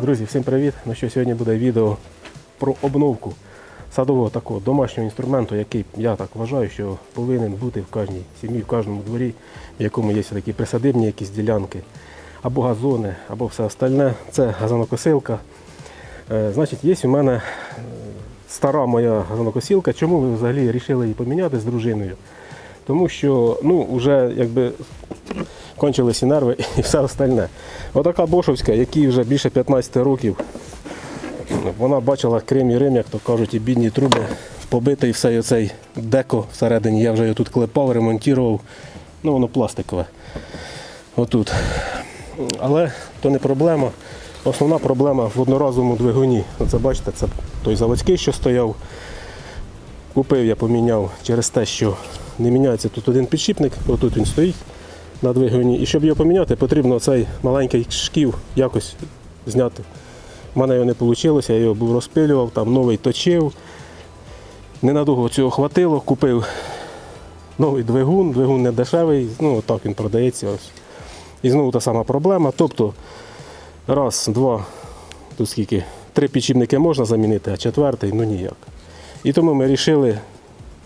Друзі, всім привіт! Ну що сьогодні буде відео про обновку садового такого домашнього інструменту, який я так вважаю, що повинен бути в кожній сім'ї, в кожному дворі, в якому є такі присадибні якісь ділянки, або газони, або все остальне. Це газонокосилка. Е, Значить, є у мене е, стара моя газонокосілка. Чому ви взагалі вирішили її поміняти з дружиною? Тому що ну, вже якби кончилися нерви і все остальне. Отака Бошовська, якій вже більше 15 років, вона бачила Крим і Рим, як то кажуть, і бідні труби, побитий все оцей деко всередині. Я вже його тут клепав, ремонтував. Ну, воно пластикове. Отут. Але то не проблема. Основна проблема в одноразовому двигуні. Оце бачите, це той заводський, що стояв. Купив я, поміняв через те, що не міняється тут один підшипник, отут він стоїть на двигуні. І щоб його поміняти, потрібно цей маленький шків якось зняти. У мене його не вийшло, я його був розпилював, там новий точив. Ненадовго цього хватило, купив новий двигун, двигун не дешевий, ну так він продається. Ось. І знову та сама проблема. Тобто, раз, два, тут скільки, три підшипники можна замінити, а четвертий ну ніяк. І тому ми вирішили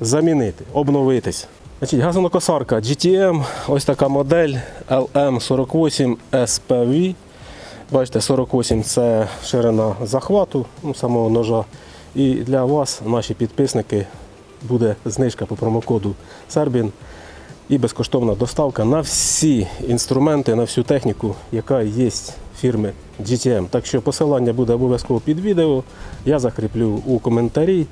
замінити, обновитись. Значить, газонокосарка GTM, ось така модель LM48 SPV. Бачите, 48 це ширина захвату ну, самого ножа. І для вас, наші підписники, буде знижка по промокоду Сербін і безкоштовна доставка на всі інструменти, на всю техніку, яка є фірми GTM. Так що посилання буде обов'язково під відео. Я закріплю у коментарі.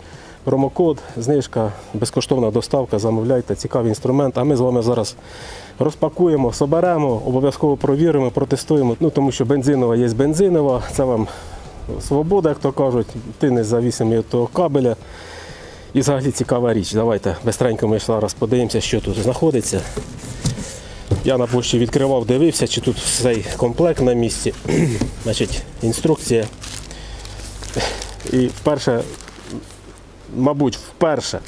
Промокод, знижка, безкоштовна доставка, замовляйте, цікавий інструмент. А ми з вами зараз розпакуємо, соберемо, обов'язково провіримо, протестуємо. Ну, тому що бензинова є бензинова, це вам свобода, як то кажуть, ти не завісимий від того кабеля. І взагалі цікава річ. Давайте бистренько ми зараз подивимося, що тут знаходиться. Я на пошті відкривав, дивився, чи тут цей комплект на місці. Значить, інструкція. І вперше, мабуть, вперше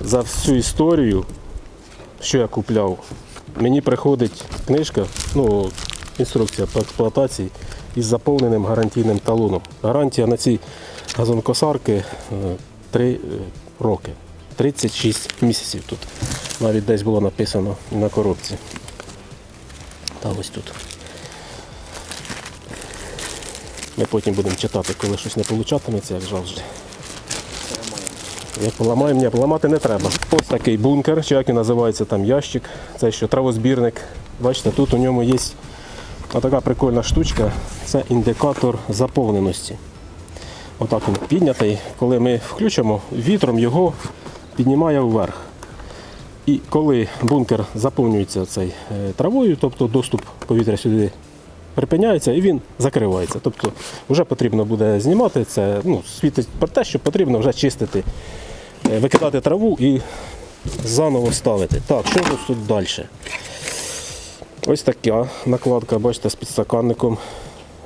за всю історію, що я купляв, мені приходить книжка, ну, інструкція по експлуатації із заповненим гарантійним талоном. Гарантія на ці газонкосарки 3 роки. 36 місяців тут. Навіть десь було написано на коробці. Та ось тут. Ми потім будемо читати, коли щось не получатиметься, як завжди. Як поламаємо, ні, поламати не треба. Ось такий бункер, чи як він називається там ящик. Це що травозбірник. Бачите, тут у ньому є така прикольна штучка. Це індикатор заповненості. Отак він піднятий. Коли ми включимо, вітром його піднімає вверх. І коли бункер заповнюється цей е, травою, тобто доступ повітря сюди припиняється і він закривається. Тобто вже потрібно буде знімати це, ну, світить про те, що потрібно вже чистити, викидати траву і заново ставити. Так, що у тут далі? Ось така накладка, бачите, з підстаканником.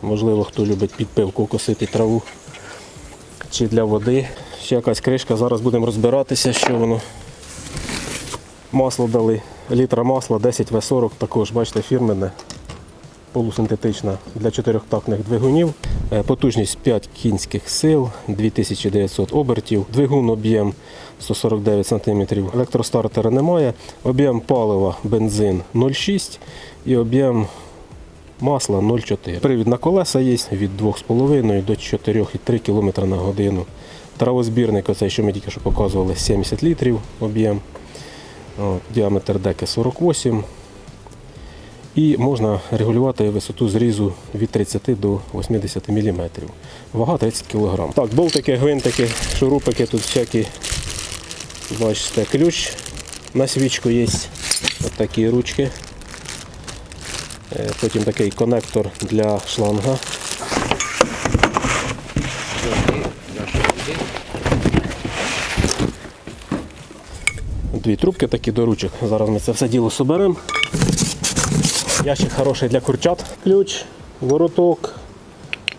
Можливо, хто любить під пивку косити траву чи для води. Ще якась кришка. Зараз будемо розбиратися, що воно. Масло дали, літра масла 10 В40, також, бачите, фірменне, полусинтетична для чотирьохтактних двигунів. Е, Потужність 5 кінських сил, 2900 обертів, двигун об'єм 149 см. Електростартера немає. Об'єм палива бензин 0,6 і об'єм масла 0,4. Привід на колеса є від 2,5 до 4,3 км на годину. Травозбірник, оцей, що ми тільки що показували, 70 літрів об'єм. Діаметр деки 48. І можна регулювати висоту зрізу від 30 до 80 мм. Вага 30 кг. Так, болтики, гвинтики, шурупики тут всякі. Бачите, ключ на свічку є. Такі ручки. Е, Потім такий конектор для шланга. Дві трубки такі до ручок. Зараз ми це все діло соберемо. Ящик хороший для курчат. Ключ, вороток,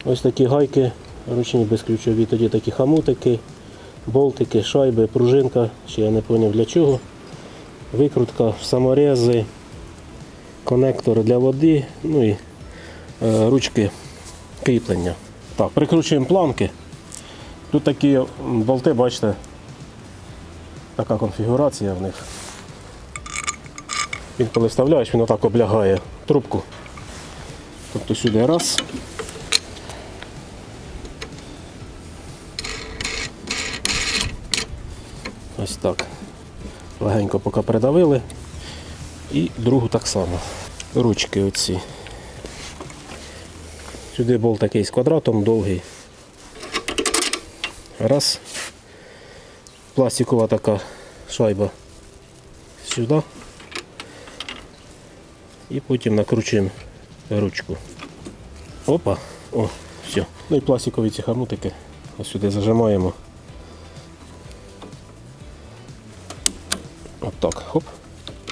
ось такі гайки, ручні безключові, тоді такі хамутики, болтики, шайби, пружинка, ще я не зрозумів для чого. Викрутка, саморези, конектор для води, ну і е, ручки кріплення. Так, прикручуємо планки. Тут такі болти, бачите, така конфігурація в них. Він коли вставляєш, він отак облягає трубку. Тобто сюди раз. Так. Легенько поки придавили. І другу так само. Ручки оці. Сюди болт такий з квадратом довгий. Раз. Пластикова така шайба сюди. І потім накручуємо ручку. Опа, о, все. Ну і пластикові ці хомутики. Ось сюди зажимаємо. Отак, хоп.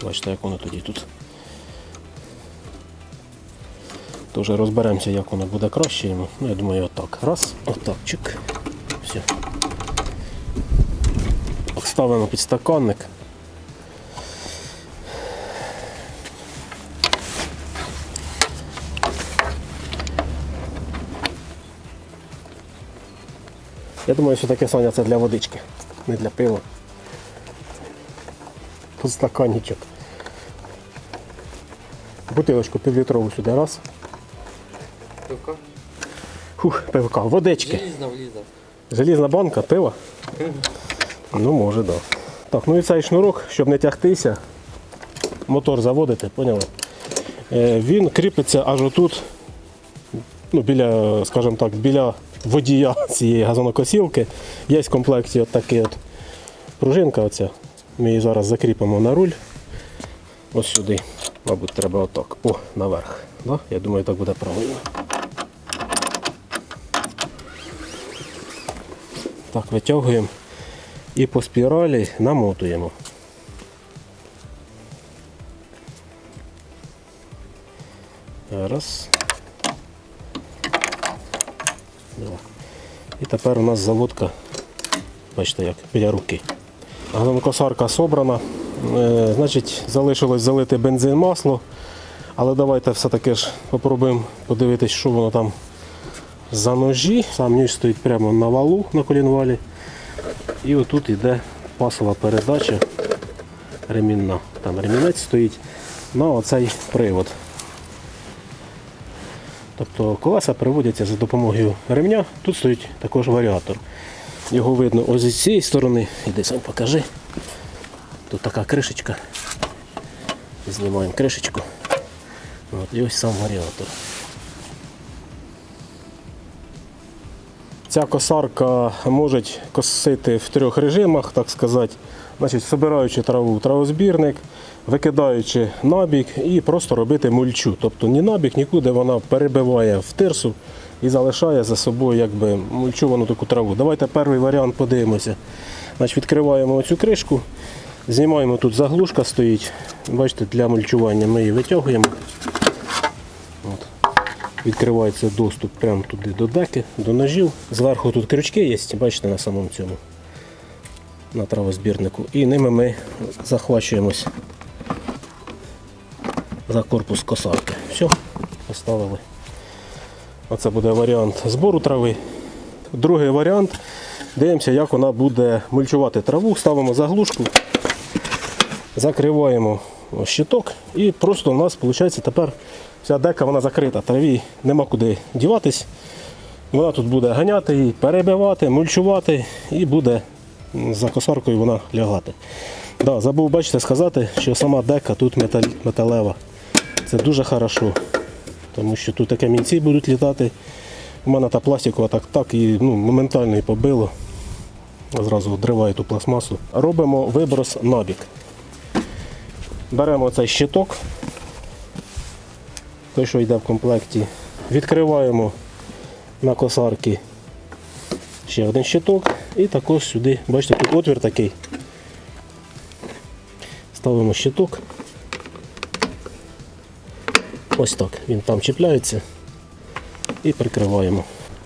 Бачите, як воно тоді тут. Тож розберемося, як воно буде краще йому. Ну, я думаю, отак. Раз, отак, чик. Все. Так, Ставимо підстаканник. Я думаю, що таке Саня це для водички, не для пива. Подстаканничок. Бутилочку півлітрову сюди раз. Пивка? Фух, пивка. Водички. Желізно влізав. Желізна банка, пива? Ну, може, так. Да. Так, ну і цей шнурок, щоб не тягтися, мотор заводити, поняли? Е, Він кріпиться аж отут, ну, біля, скажімо так, біля водія цієї газонокосілки. Є в комплекті от такий от пружинка оця. Ми її зараз закріпимо на руль. Ось сюди. Мабуть, треба отак. О, наверх. Да? Я думаю, так буде правильно. Так, витягуємо і по спіралі намотуємо. Раз. І тепер у нас заводка, бачите, як біля руки. Газонокосарка собрана. Е, значить, залишилось залити бензин масло. Але давайте все-таки ж попробуємо подивитись, що воно там за ножі. Сам ніж стоїть прямо на валу на колінвалі. І отут йде пасова передача ремінна. Там ремінець стоїть на оцей привод. Тобто колеса приводяться за допомогою ремня. Тут стоїть також варіатор. Його видно ось з цієї сторони. Іди сам покажи. Тут така кришечка. Знімаємо кришечку. От, і ось сам варіатор. Ця косарка може косити в трьох режимах, так сказати. Значить, собираючи траву в травозбірник, викидаючи набік і просто робити мульчу. Тобто ні набік, нікуди вона перебиває в тирсу і залишає за собою якби мульчовану таку траву. Давайте перший варіант подивимося. Значить, відкриваємо цю кришку, знімаємо тут заглушка стоїть. Бачите, для мульчування ми її витягуємо. От. Відкривається доступ прямо туди до деки, до ножів. Зверху тут крючки є, бачите, на самому цьому на травозбірнику. І ними ми захвачуємось за корпус косарки. Все, поставили. Оце буде варіант збору трави. Другий варіант. Дивимося, як вона буде мульчувати траву. Ставимо заглушку, закриваємо щиток і просто у нас виходить тепер вся дека вона закрита. Траві нема куди діватись. Вона тут буде ганяти її, перебивати, мульчувати і буде за косаркою вона лягати. Да, забув бачите, сказати, що сама дека тут метал- металева. Це дуже хорошо, тому що тут камінці будуть літати. У мене та пластикова так так і ну, моментально її побило. Зразу одриваю ту пластмасу. Робимо виброс набік. Беремо цей щиток, той, що йде в комплекті. Відкриваємо на косарки ще один щиток і також сюди, бачите, тут отвір такий. Ставимо щиток. Ось так, він там чіпляється і прикриваємо.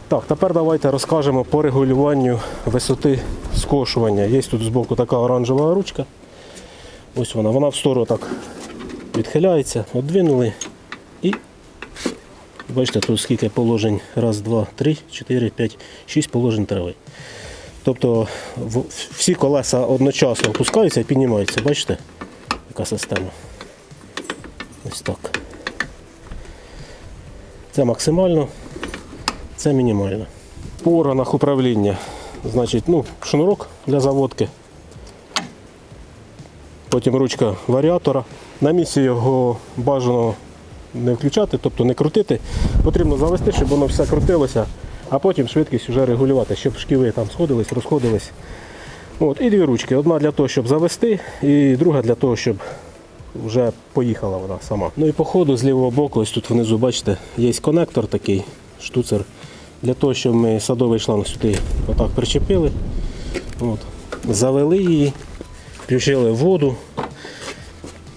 Так, тепер давайте розкажемо по регулюванню висоти скошування. Є тут збоку така оранжева ручка. Ось вона, вона в сторону так відхиляється, одвинули і Бачите, тут скільки положень. Раз, два, три, чотири, п'ять, шість положень трави. Тобто всі колеса одночасно опускаються і піднімаються. Бачите? Яка система. Ось так. Це максимально, це мінімально. По органах управління. Значить, ну, шнурок для заводки. Потім ручка варіатора. На місці його бажано не включати, тобто не крутити. Потрібно завести, щоб воно все крутилося, а потім швидкість вже регулювати, щоб шківи там сходились, розходились. От, і дві ручки. Одна для того, щоб завести, і друга для того, щоб вже поїхала вона сама. Ну і по ходу з лівого боку, ось тут внизу, бачите, є конектор такий, штуцер. Для того, щоб ми садовий шланг сюди отак причепили. От. Завели її, включили воду,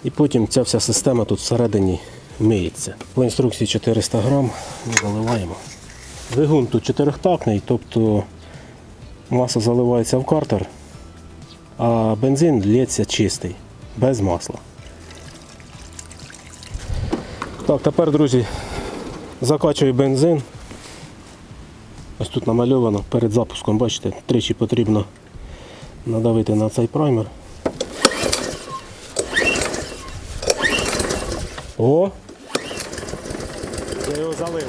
і потім ця вся система тут всередині миється. По інструкції 400 грам ми заливаємо. Двигун тут чотирьохтактний, тобто маса заливається в картер, а бензин лється чистий, без масла. Так, тепер, друзі, закачую бензин. Ось тут намальовано перед запуском, бачите, тричі потрібно надавити на цей праймер. О! Я його залив.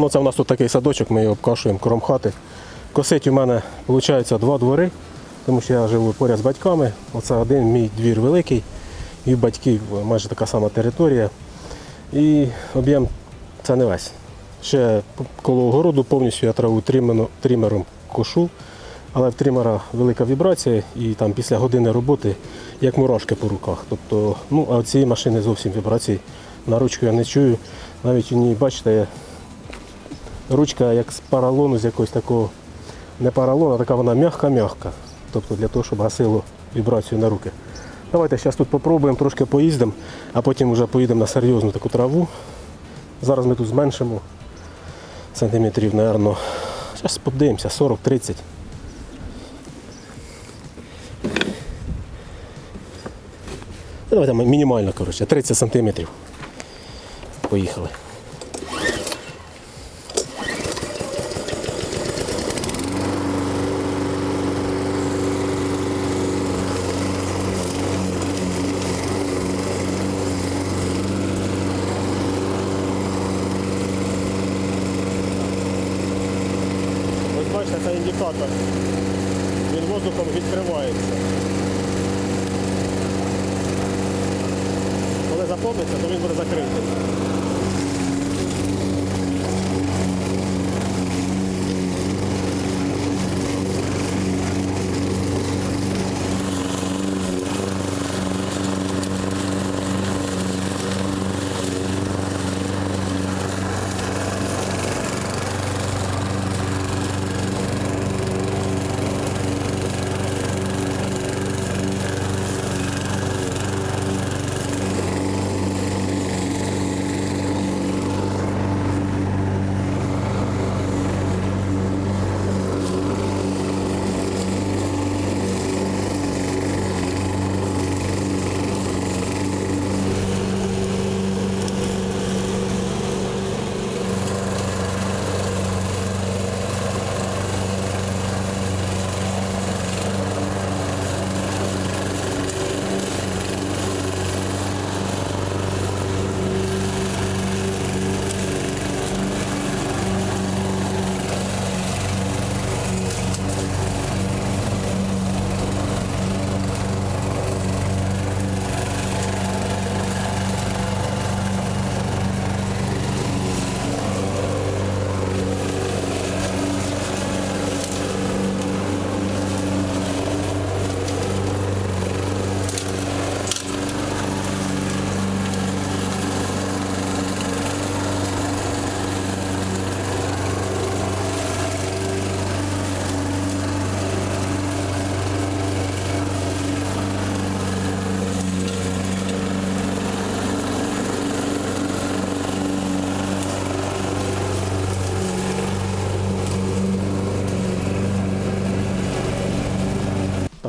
Ну, це у нас тут такий садочок, ми його обкашуємо кром хати. Косить у мене виходить два двори, тому що я живу поряд з батьками. Оце один мій двір великий, і в батьків майже така сама територія. І об'єм це не весь. Ще коло огороду повністю я траву трімером кошу, але в трімера велика вібрація і там після години роботи як мурашки по руках. Тобто, ну, а цієї машини зовсім вібрацій на ручку я не чую. Навіть у ній, бачите, ручка як з паралону, з якогось такого не паралону, а така вона м'яка-м'яка. Тобто для того, щоб гасило вібрацію на руки. Давайте зараз тут попробуємо, трошки поїздимо, а потім вже поїдемо на серйозну таку траву. Зараз ми тут зменшимо сантиметрів, мабуть. Зараз подивимося, 40-30. Ну, Давайте мінімально, коротше, 30 сантиметрів. Поїхали.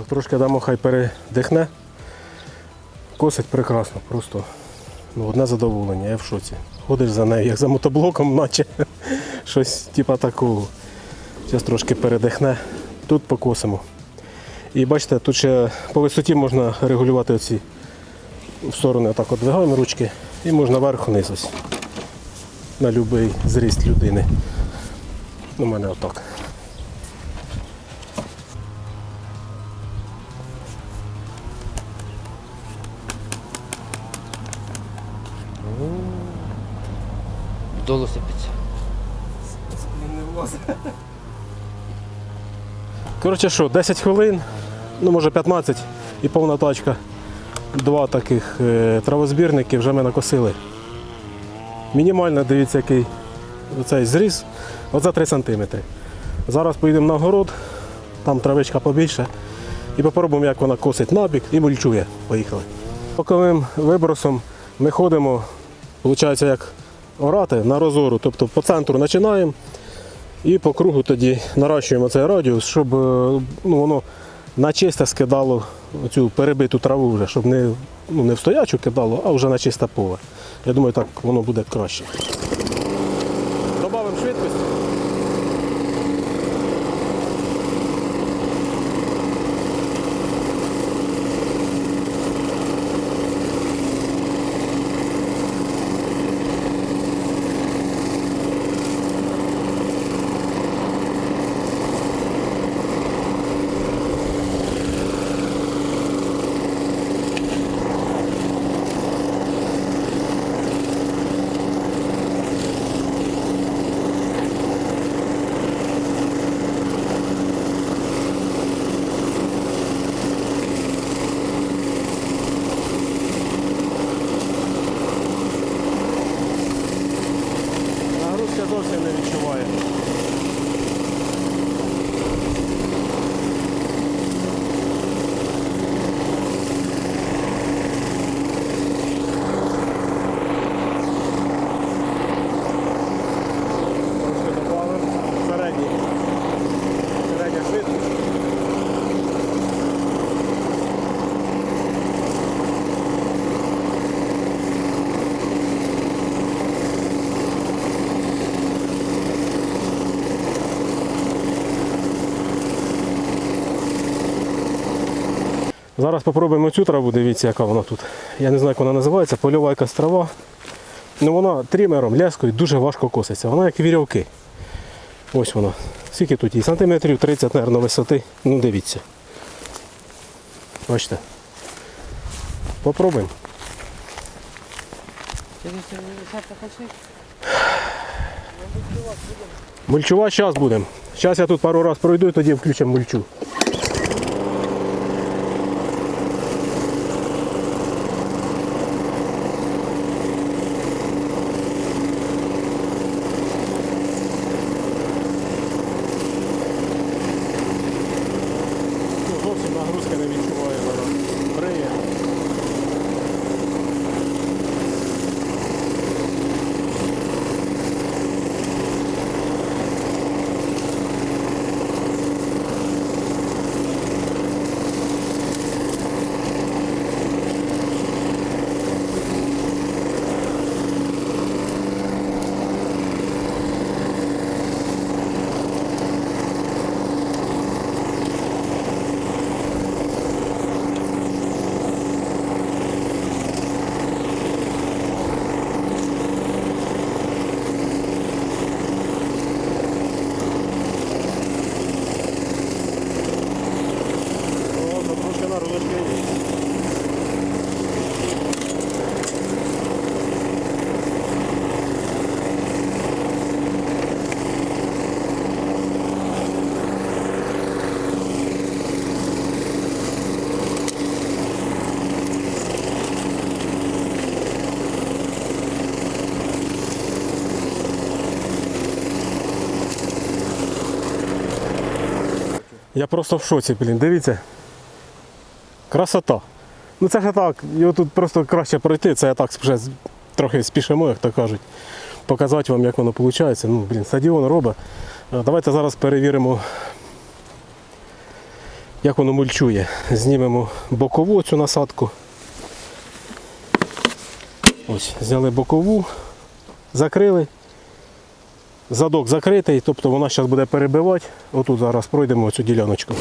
Трошки дамо, хай передихне. Косить прекрасно, просто ну, одне задоволення, я в шоці. Ходиш за нею, як за мотоблоком, наче щось типа такого. Зараз трошки передихне. Тут покосимо. І бачите, тут ще по висоті можна регулювати оці в сторони отак от двигаємо ручки і можна вверх-вниз ось. На будь-який зріст людини. У мене отак. Долу сипеться. Коротше що, 10 хвилин, ну може 15 і повна тачка. Два таких е, травозбірники вже ми накосили. Мінімально, дивіться, який оцей зріз, оце 3 см. Зараз поїдемо на город, там травичка побільше. І попробуємо, як вона косить набік і мульчує. Поїхали. Боковим вибросом ми ходимо, виходить, як орати на розору, тобто по центру починаємо. І по кругу тоді наращуємо цей радіус, щоб е, ну, воно на чисте скидало цю перебиту траву вже, щоб не, ну, не в стоячу кидало, а вже на чисте поле. Я думаю, так воно буде краще. Зовсім не відчуває. Трошки добавимо. Середній. Середня швидкість. Зараз спробуємо цю траву, дивіться, яка вона тут. Я не знаю, як вона називається, польова якась трава. Ну вона трімером, ляскою дуже важко коситься. Вона як вірьовки. Ось вона. Скільки тут їй? Сантиметрів 30, мабуть, висоти. Ну дивіться. Бачите. Попробуємо. Мульчувати зараз будемо. Зараз я тут пару разів пройду і тоді включимо мульчу. Ну, Зовсім нагрузка не відчуває зараз. Бриє. О, то трошки нагрузочки є. Я просто в шоці, блін. Дивіться. Красота. Ну це ж так, його тут просто краще пройти, це я так вже трохи спішимо, як то кажуть. Показати вам, як воно виходить. Ну, блін, стадіон робить. Давайте зараз перевіримо як воно мульчує. Знімемо бокову цю насадку. Ось, зняли бокову, закрили. Задок закритий, тобто вона зараз буде перебивати. Отут зараз пройдемо цю діляночку.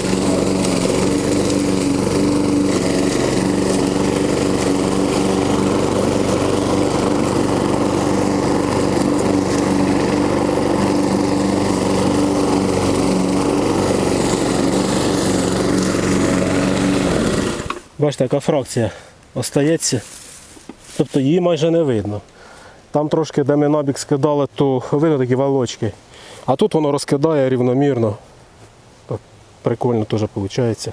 Бачите, яка фракція остається. Тобто її майже не видно. Там трошки, де ми набік скидали, то видно такі волочки. А тут воно розкидає рівномірно. Так, прикольно теж виходить.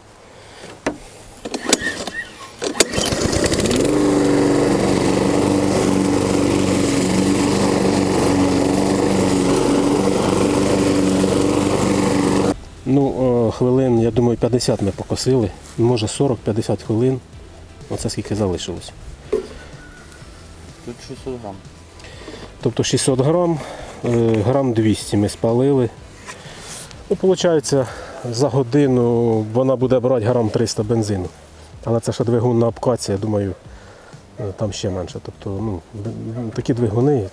Ну, е, хвилин, я думаю, 50 ми покосили. Може 40-50 хвилин. Оце скільки залишилось. Тут 600 грам. Тобто 600 грам, е, грам 200 ми спалили. Ну, виходить, за годину вона буде брати грам 300 бензину. Але це ще двигун на обкаці, я думаю, е, там ще менше. Тобто, ну, такі двигуни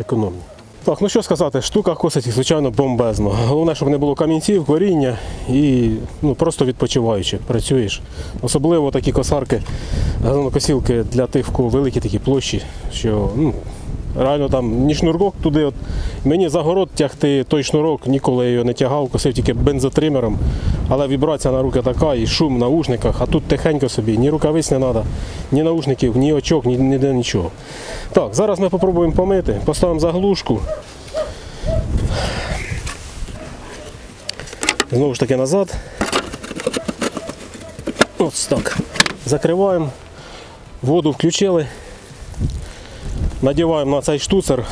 економні. Так, ну що сказати, штука косить, звичайно, бомбезно. Головне, щоб не було камінців, коріння і ну, просто відпочиваючи, працюєш. Особливо такі косарки, газонокосілки для тих, в кого великі такі площі, що ну, реально там ні шнурок туди. От. Мені за город тягти той шнурок, ніколи його не тягав, косив тільки бензотримером. Але вібрація на руки така і шум в наушниках, а тут тихенько собі, ні рукавиць не треба, ні наушників, ні очок, ні, ніде нічого. Так, зараз ми спробуємо помити, поставимо заглушку. Знову ж таки назад. Ось так. Закриваємо. Воду включили. Надіваємо на цей штуцер.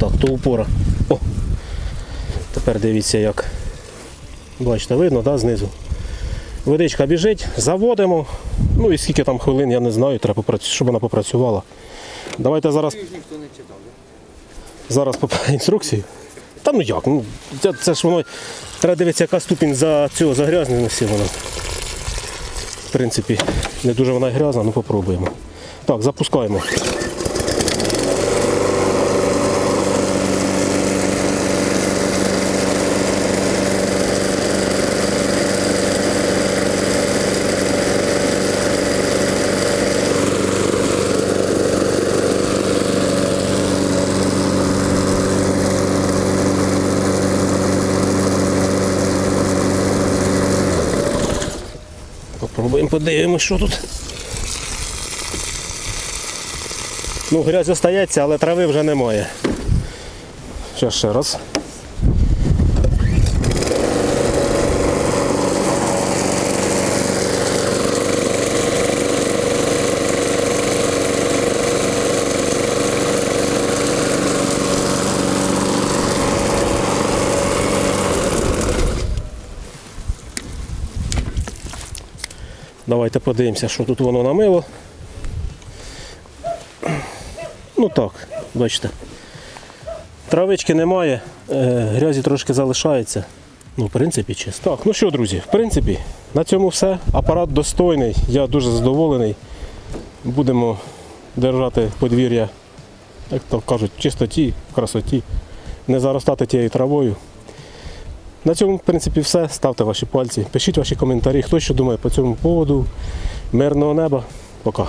Так, до упора. О. Тепер дивіться як. Бачите, видно, да, знизу. Водичка біжить, заводимо. Ну і скільки там хвилин, я не знаю, треба, щоб вона попрацювала. Давайте зараз, зараз по інструкції. Та ну як? Ну, це, це ж воно. Треба дивитися, яка ступінь за цього загрязненості вона. В принципі, не дуже вона грязна, ну попробуємо. Так, запускаємо. Попробуємо подивимось, що тут. Ну, грязь остається, але трави вже немає. Ще ще раз. Давайте подивимося, що тут воно намило. Ну так, бачите. Травички немає, е, грязі трошки залишається. Ну, в принципі, чисто. Так, ну що, друзі, в принципі, на цьому все. Апарат достойний, я дуже задоволений. Будемо держати подвір'я, як то кажуть, в чистоті, в красоті, не заростати тією травою. На цьому, в принципі, все. Ставте ваші пальці, пишіть ваші коментарі, хто що думає по цьому поводу. Мирного неба. Пока.